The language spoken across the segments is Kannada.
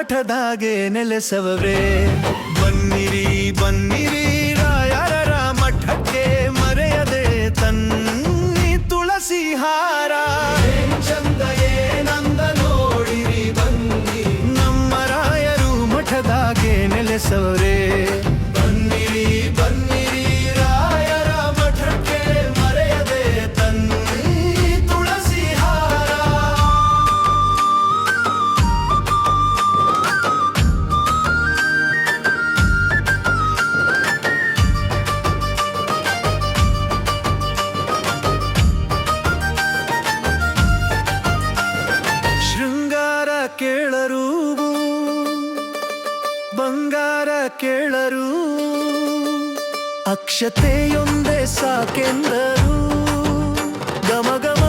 ಮಠದಾಗೆ ನೆಲೆಸವರೇ ಬನ್ನಿರಿ ಬನ್ನಿರಿ ರಾಯರ ಮಠಕ್ಕೆ ಮರೆಯದೆ ತನ್ನಿ ತುಳಸಿ ಹಾ ಅಕ್ಷತೆಯೊಂದೇ ಸಾಕೆಂದರು ಗಮಗಮ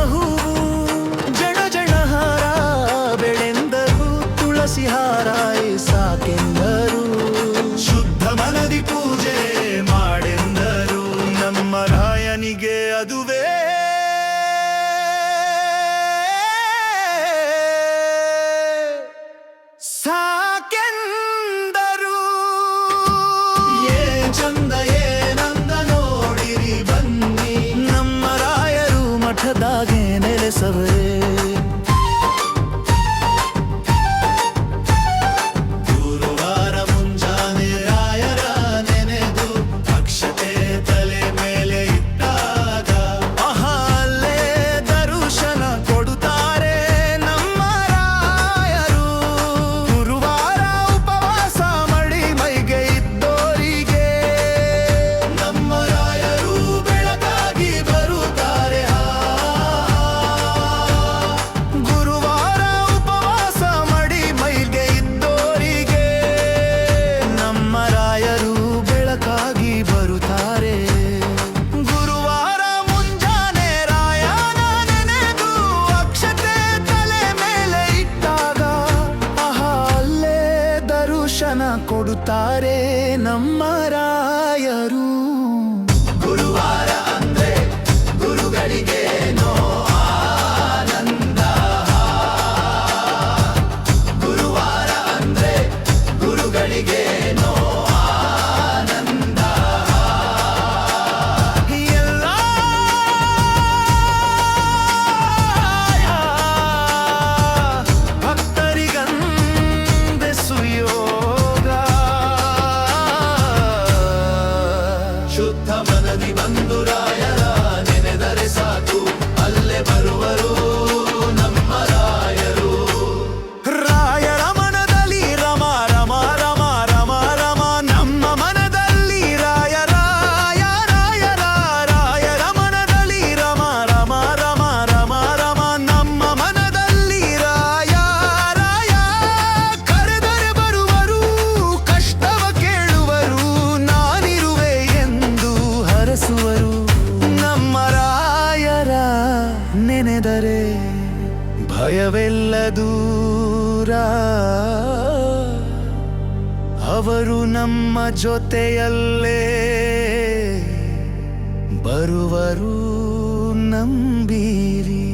ಕೊಡುತ್ತಾರೆ ನಮ್ಮ ರಾಯರು ಗುರುವಾರ ನೆನೆದರೆ ಭಯವೆಲ್ಲ ದೂರ? ಅವರು ನಮ್ಮ ಜೊತೆಯಲ್ಲೇ ಬರುವರು ನಂಬೀರಿ.